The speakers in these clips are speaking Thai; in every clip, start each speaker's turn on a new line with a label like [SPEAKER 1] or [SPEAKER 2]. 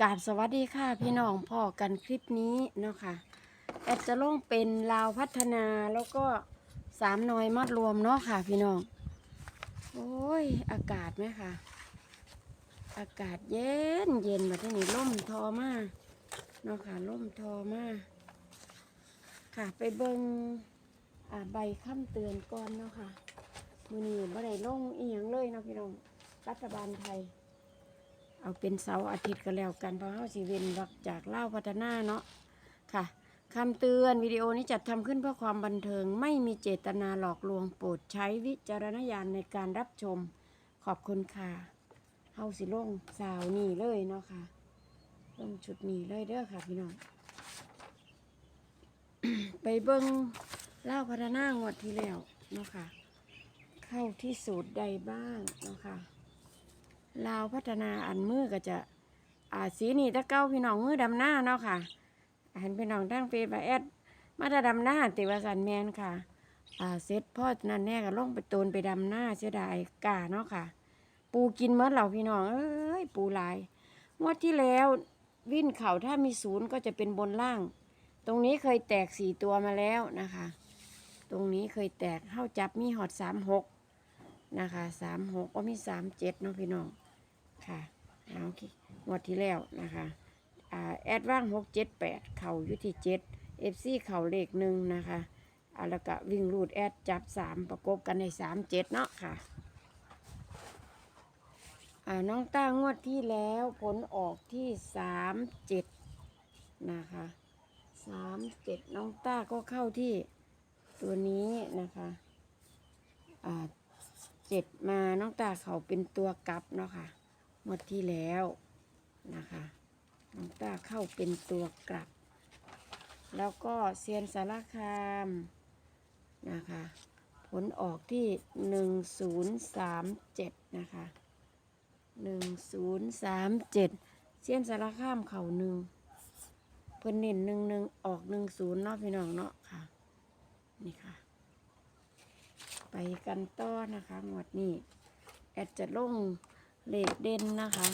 [SPEAKER 1] กาบสวัสดีค่ะพี่น้องพ่อกันคลิปนี้เนาะค่ะแอดจะลงเป็นลาวพัฒนาแล้วก็สามนอยมัดรวมเนาะค่ะ พี่น้อง โอ้ย อากาศไหมคะอากาศเย็นเย็นมาที่นี่ล่มทอมากเนาะค่ะล่มทอมากค่ะ ไปเบิงอ่าใบค้ำเตือนก่อนเนาะค่ะมือนี้บ่ได้ลงอีหยังเลยเนาะพี่น้องรัฐบาลไทย เอาเป็นเสาร์อาทิตย์ก็แล้วกันเพราะเขาสิเวนวักจากเล่าวพัฒนาเนาะค่ะคำเตือนวิดีโอนี้จัดทำขึ้นเพื่อความบันเทิงไม่มีเจตนาหลอกลวงโปรดใช้วิจารณญาณในการรับชมขอบคุณค่ะเฮาสิลงสาวนี่เลยเนาะค่ะลงชุดนี้เลยเด้อค่ะพี่น้อง ไปเบิ้งเล่าวพัฒนางวดที่แล้วเนาะค่ะ เข้าที่สูตรใดบ้างเนาะค่ะ ลาวพัฒนาอันมือก็จะอ่าสีนี่ตะเก้าพี่น้องมือดำหน้าเนาะค่ะเห็นพี่น้องตั้งเฟซมาแอดมาจะดำหน้าติวสันแมนค่ะอ่าเซ็ตพ่อนั่นแน่ก็ลงไปโตนไปดำหน้าเสียดายกาเนาะค่ะ ปูกินเมื่อเหล่าพี่น้องเอ้ยปูลายงวดที่แล้ววิ่นเข่าถ้ามีศูนย์ก็จะเป็นบนล่าง ตรงนี้เคยแตกสี่ตัวมาแล้วนะคะ ตรงนี้เคยแตกเข้าจับมีหอดสามหกนะคะสามหกก็มีสามเจ็ดเนาะพี่น้อง ค่ะเอาโอเคงวดที่แล้วนะคะอ่าแอดว่างหกเจ็ดแปดเข่ายุที่เจ็ดเอฟซีเข่าเลขหนึ่งนะคะอ่าแล้วก็วิ่งรูดแอดจับสามประกบกันในสามเจ็ดเนาะค่ะอ่าน้องต้างวดที่แล้วผลออกที่สามเจ็ดนะคะสามเจ็ดน้องต้าก็เข้าที่ตัวนี้นะคะอ่าเจ็ดมาน้องตาเขาเป็นตัวกลับเนาะค่ะ หมดที่แล้วนะคะน้องตาเข้าเป็นตัวกลับ แล้วก็เซียนสารคามนะคะ ผลออกที่หนึ่งศูนย์สามเจ็ดนะคะหนึ่งศูนย์สามเจ็ดเซียนสารคามเข่าหนึ่งเพิ่นเน้นหนึ่งหนึ่งออกหนึ่งศูนย์เนาะพี่น้องเนาะค่ะ นี่ค่ะ ไปกันต่อนะคะหมวดนี้ แอดจะลง เลขเด่นนะคะ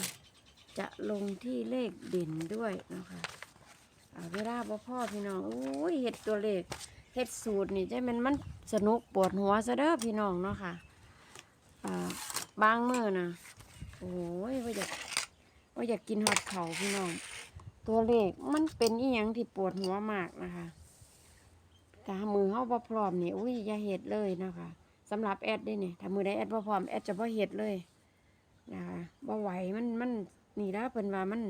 [SPEAKER 1] จะลงที่เลขเด่นด้วยนะคะอ่าเวลาพ่อพ่อพี่น้องโอ้ยเห็ดตัวเลขเห็ดสูตรนี่ใช่มันมันสนุกปวดหัวซะเด้อพี่น้องเนาะค่ะอ่าบางมือนะโอ้ยว่าอยากว่าอยากกินหอดเขาพี่น้อง ตัวเลขมันเป็นอีหยังที่ปวดหัวมากนะคะถ้ามือเขาบ่พร้อมนี่อุ้ยอย่าเฮ็ดเลยนะคะสำหรับแอดเด้เนี่ยถ้ามือใดแอดบ่พร้อมแอดจะบ่เฮ็ดเลย นะคะบ่ไหวมันมันนี่ละเพิ่นว่ามัน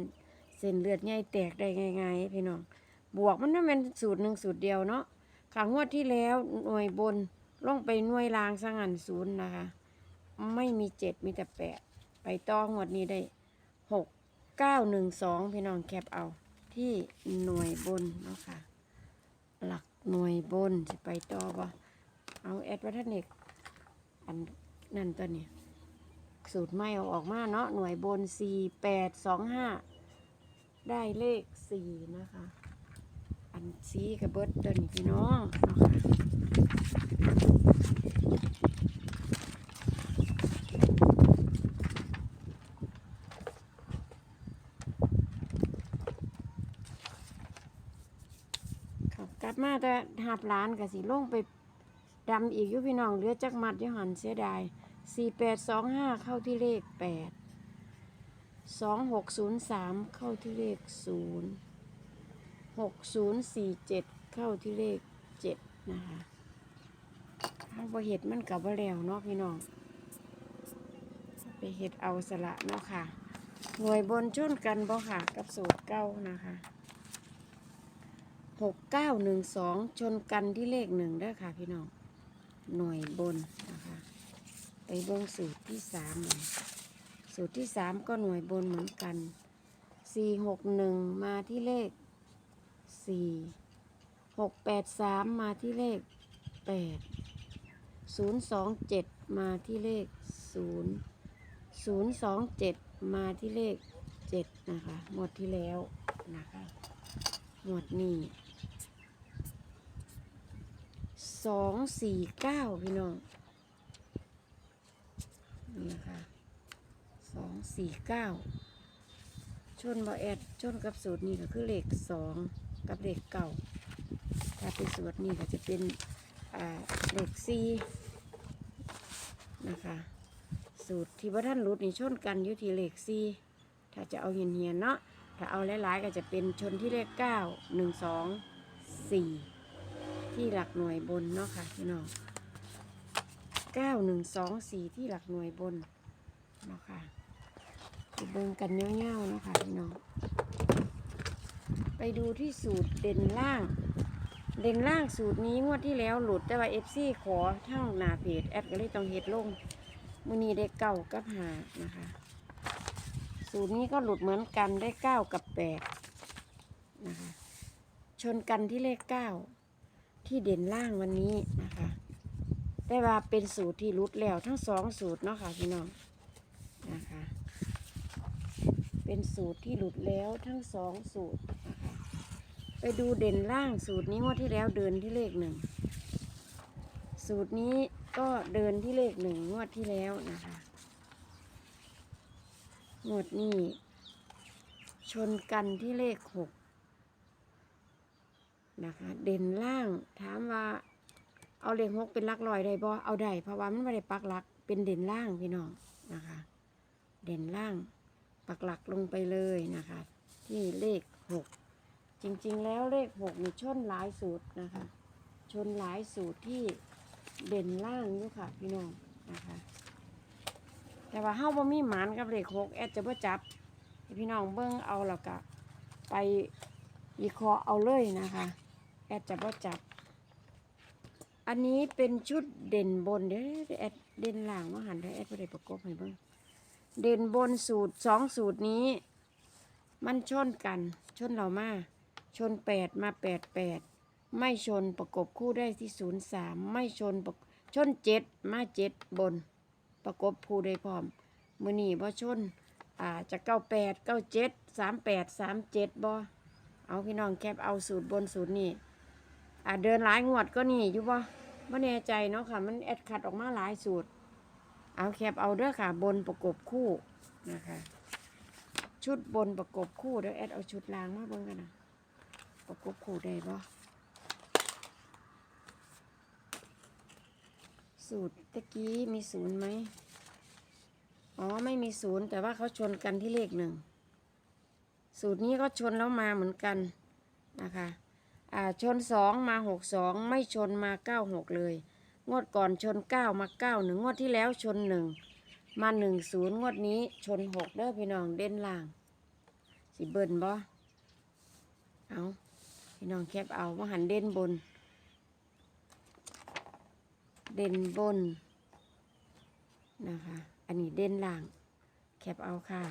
[SPEAKER 1] เส้นเลือดใหญ่แตกได้ง่ายๆพี่น้องบวกมันน่ะเป็นสูตรหนึ่งสูตรเดียวเนาะขางวดที่แล้วหน่วยบนลงไปหน่วยลางสังันศูนย์นะคะ ไม่มีเจ็ดมีแต่แปดไปต่องวดนี้ได้หกเก้าหนึ่งสองพี่น้องแคปเอาที่หน่วยบนเนาะค่ะ หลักหน่วยบนสิไปต่อบ่เอาแอดวัฒนิกอันนั่นตัวนี่ย สูตรไม่เอาออกมาเนาะหน่วยบนสี่แปดสองห้าได้เลขสี่นะคะ อันสีกับเบิร์ดตัวนี้พี่น้องเนาะคะครับกลับมาแต่หาบล้านกับสีลงไปดำอีกยุพี่น้องเหลือจักมัดยุหันเสียดาย สี่แปดสองห้าเข้าที่เลขแปดสองหกศูนย์สามเข้าที่เลขศูนย์หกศูนย์สี่เจ็ดเข้าที่เลขเจ็ดนะคะถ้าบ่เห็ดมันกับว่าแล้วเนาะพี่น้องไปเห็ดเอาสละเนาะค่ะ หน่วยบนชนกันบ่ค่ะกับสูตรเก้านะคะหกเก้าหนึ่งสองชนกันที่เลขหนึ่งด้อค่ะพี่น้อง หน่วยบนนะคะ ไปเบิ่งสูตรที่สามสูตรที่สามก็หน่วยบนเหมือนกันสี่หกหนึ่งมาที่เลขสี่หกแปดสามมาที่เลขแปดศูนย์สองเจ็ดมาที่เลขศูนย์ศูนย์สองเจ็ดมาที่เลขเจ็ดนะคะ หมดที่แล้วนะคะหมดนี้สองสี่เก้าพี่น้อง นี่ค่ะสองสี่เก้าชนบ่แอดชนกับสูตรนี้ก็คือเลขสองกับเลขเก่าถ้าเป็นสูตรนี้ก็จะเป็นเลขสี่นะคะ สูตรที่ว่าท่านรุดนี่ชนกันอยู่ที่เลขสี่ถ้าจะเอาเหียนๆเนาะถ้าเอาหลายๆก็จะเป็นชนที่เลขเก้าหนึ่งสองสี่ที่หลักหน่วยบนเนาะค่ะพี่น้อง เก้าหนึ่งสองสี่ที่หลักหน่วยบนเนาะค่ะไปเบิ่งกันเงี้ยวๆเนาะคะพี่น้องไปดูที่สูตรเด่นล่าง เด่นล่างสูตรนี้งวดที่แล้วหลุดแต่ว่าเอฟซีขอทั้งหน้าเพจแอดก็เลยต้องเฮ็ดลงมือนี้ได้เก้ากับหานะคะ สูตรนี้ก็หลุดเหมือนกันได้เก้ากับแปดนะคะ ชนกันที่เลขเก้าที่เด่นล่างวันนี้นะคะ ได้ว่าเป็นสูตรที่หลุดแล้วทั้งสองสูตรเนาะค่ะพี่น้องนะคะ เป็นสูตรที่หลุดแล้วทั้งสองสูตรนะคะไปดูเด่นล่างสูตรนี้งวดที่แล้วเดินที่เลขหนึ่งสูตรนี้ก็เดินที่เลขหนึ่งงวดที่แล้วนะคะงวดนี้ชนกันที่เลขหกนะคะ เด่นล่างถามว่า เอาเลขหกเป็นลักลอยได้บ่เอาได้เพราะว่ามันไม่ได้ปักหลักเป็นเด่นล่างพี่น้องนะคะ เด่นล่างปักหลักลงไปเลยนะคะ ที่เลขหกจริงๆ แล้วเลขหกนี่ชนหลายสูตรนะคะ ชนหลายสูตรที่เด่นล่างอยู่ค่ะพี่น้องนะคะ แต่ว่าเฮาบ่มีหมานกับเลขหกแอดจะบ่จับพี่น้องเบิ่งเอาแล้วก็ไปวิเคราะห์เอาเลยนะคะ แอดจะบ่จับ อันนี้เป็นชุดเด่นบนเดี๋ยวแอดเด่นล่างว่าหันได้แอดบ่ได้ประกบให้เบิ่งเด่นบนสูตรสองสูตรนี้ มันชนกัน ชนเรามาชนแปดมาแปดแปดไม่ชนประกบคู่ได้ที่ศูนย์สามไม่ชนประชนเจ็ดมาเจ็ดบน ประกบคู่ได้พร้อมมือนี่บ่ชนอ่าจะเก้าแปดเก้าเจ็ดสามแปดสามเจ็ดบ่เอาพี่น้องแคปเอาสูตรบนสูตรนี้ อ่าเดินหลายงวดก็นี่อยู่บ่ไม่แน่ใจเนาะค่ะ มันแอดขัดออกมาหลายสูตร เอาแคปเอาเด้อค่ะ บนประกบคู่นะคะ ชุดบนประกบคู่เดี๋ยวแอดเอาชุดลางมาเบิ่งกันนะประกบคู่ได้บ่สูตรตะกี้มีศูนย์ไหมอ๋อไม่มีศูนย์แต่ว่าเขาชนกันที่เลขหนึ่ง สูตรนี้ก็ชนแล้วมาเหมือนกันนะคะ ชนสองมาหกสองไม่ชนมาเก้าหกเลย งวดก่อนชนเก้ามาเก้าหนึ่งงวดที่แล้วชนหนึ่งมาหนึ่งศูนย์งวดนี้ชนหกเด้อพี่น้องเด่นล่าง สิเบิ่นบ่เอาพี่น้องแคบเอาว่าหันเด่นบน เด่นบนนะคะ อันนี้เด่นล่าง แคบเอาค่ะ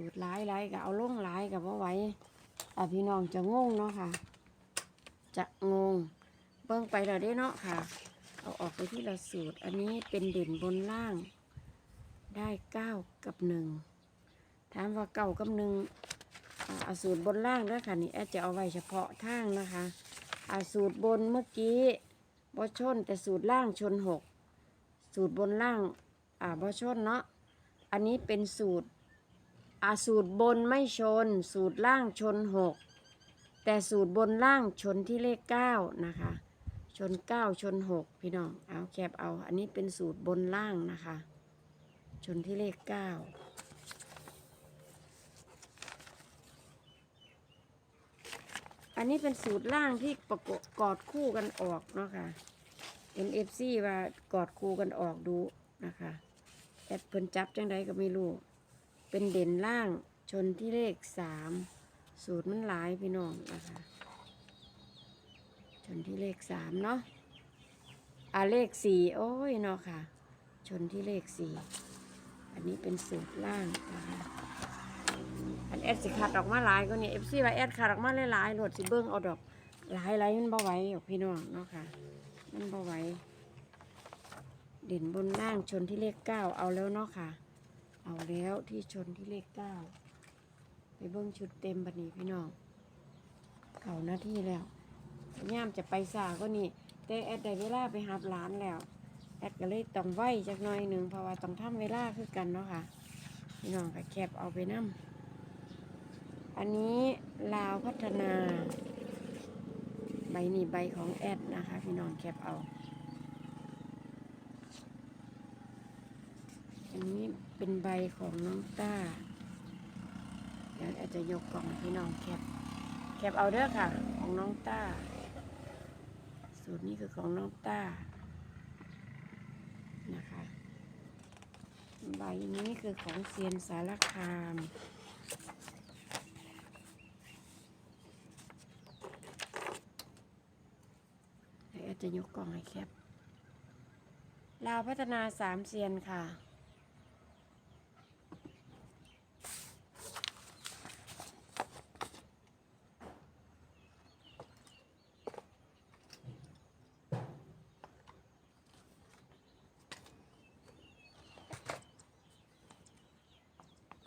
[SPEAKER 1] สูตรหลายหลายก็เอาลงหลายกับว่าไหว้อะพี่น้องจะงงเนาะค่ะ จะงง เบิ่งไปแล้วได้เนาะค่ะ เอาออกไปที่ละสูตร อันนี้เป็นเด่นบนล่าง ได้เก้ากับหนึ่งถามว่าเก้ากับหนึ่งเอาสูตรบนล่างด้วยค่ะนี่แอดจะเอาไว้เฉพาะทางนะคะอาสูตรบนเมื่อกี้บ่ชนแต่สูตรล่างชนหกสูตรบนล่างอ่าบ่ชนเนาะอันนี้เป็นสูตร อาสูตรบนไม่ชน สูตรล่างชนหกแต่สูตรบนล่างชนที่เลขเก้านะคะ ชนเก้าชนหกพี่น้อง เอาแคบเอา อันนี้เป็นสูตรบนล่างนะคะ ชนที่เลขเก้าอันนี้เป็นสูตรล่างที่ประกกอดคู่กันออกเนาะค่ะเป็นเอฟซีว่ากอดคู่กันออกดูนะคะ แอดเพิ่นจับจังใดก็ไม่รู้ เป็นเด่นล่างชนที่เลขสามสูตรมันหลายพี่น้องนะคะชนที่เลขสามเนาะอ่าเลขสี่โอ้ยเนาะค่ะ ชนที่เลขสี่อันนี้เป็นสูตรล่างนะคะอันแอดสิขัดออกมาหลายก็เนี่ยเอฟซีว่าแอดขัดออกมาหลายๆโหลดสิเบิ้งเอาดอกหลายหลายมันบ่ไหวพี่น้องเนาะค่ะมันบ่ไหวเด่นบนล่างชนที่เลขเก้าเอาแล้วเนาะค่ะ เอาแล้วที่ชนที่เลขเก้าไปเบิ้งชุดเต็มบัดนี้พี่น้อง เข่าหน้าที่แล้วย่ามจะไปสาก็นี่แต่แอดได้เวลาไปหาหลานแล้ว แอดก็เลยต้องไหวจักหน่อยหนึ่งเพราะว่าต้องทำเวลาคือกันเนาะค่ะ พี่น้องก็แคบเอาไปนำอันนี้ลาวพัฒนา ใบนี้ใบของแอดนะคะ พี่น้องแคบเอา อันนี้ เป็นใบของน้องต้าเดี๋ยวอาจจะยกกล่องให้พี่น้องแคบแคบเอาเด้อค่ะ ของน้องต้า สูตรนี้คือของน้องต้านะคะใบนี้คือของเซียนสารคามเดี๋ยวจะยกกล่องให้แคปลาวพัฒนาสามเซียนค่ะ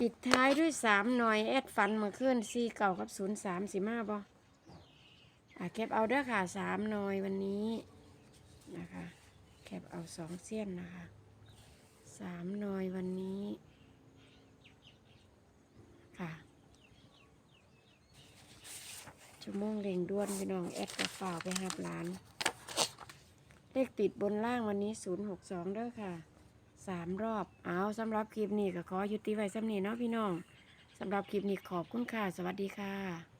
[SPEAKER 1] ปิดท้ายด้วยสามหน่อยแอดฟันมาขึ้นสี่เก่ากับศูนย์สามสี่มาบอะเก็บเอาเด้อค่ะสามหน่อยวันนี้นะคะแคบเอาสองเส้นนะคะสามหน่อยวันนี้ค่ะชั่วโมงเร่งด่วนพี่น้องแอดกระเป๋าไปหับร้าน เลขติดบนล่างวันนี้ศูนย์หกสองเด้อค่ะ สามรอบ เอาสำหรับคลิปนี้ก็ขอยุติไว้สำนีเนาะพี่น้องสำหรับคลิปนี้ขอบคุณค่ะ สวัสดีค่ะ